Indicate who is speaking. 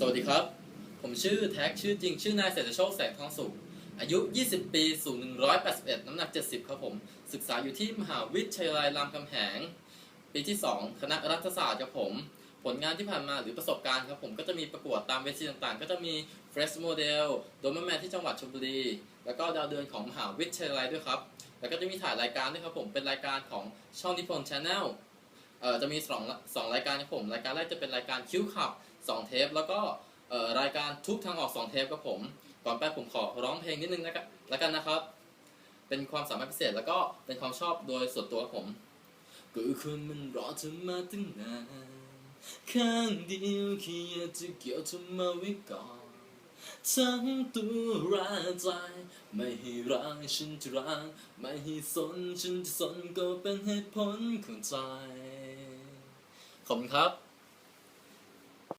Speaker 1: สวัสดีครับ ผมชื่อแท็กชื่อจริง ชื่อนายเศรษฐโชคแสงทองสุขอายุ 20 ปีสูง 181 น้ำหนัก 70 ครับผม ศึกษาอยู่ที่มหาวิทยาลัยรามคำแหง ปีที่ 2 คณะรัฐศาสตร์ครับผม ผลงานที่ผ่านมาหรือประสบการณ์ครับผมก็จะมีประกวดตามเวทีต่างๆ ก็จะมี Fresh Model โดมแมนที่จังหวัดชลบุรี แล้วก็ดาวเดือนของมหาวิทยาลัยด้วยครับ แล้วก็จะมีถ่ายรายการด้วยครับผม เป็นรายการของช่องนิพนธ์ชาแนลเอ่อจะมีสองสองรายการครับผม รายการแรกจะเป็นรายการคิวขับ สองเทป แล้วก็เอ่อรายการทุกทางออกสองเทปครับผม ก่อนไปผมขอร้องเพลงนิดนึงนะครับแล้วกันนะครับ เป็นความสามารถพิเศษแล้วก็เป็นความชอบโดยส่วนตัวครับผมก็คนมันรอเธอมาตั้งนานข้างเดียวแค่อยากจะเกี่ยวเธอมาไว้ก่อนทั้งตัวราใจไม่ให้รักฉันจะรักไม่ให้สนฉันจะสนก็เป็นเหตุผลของใจขอบคุณครับ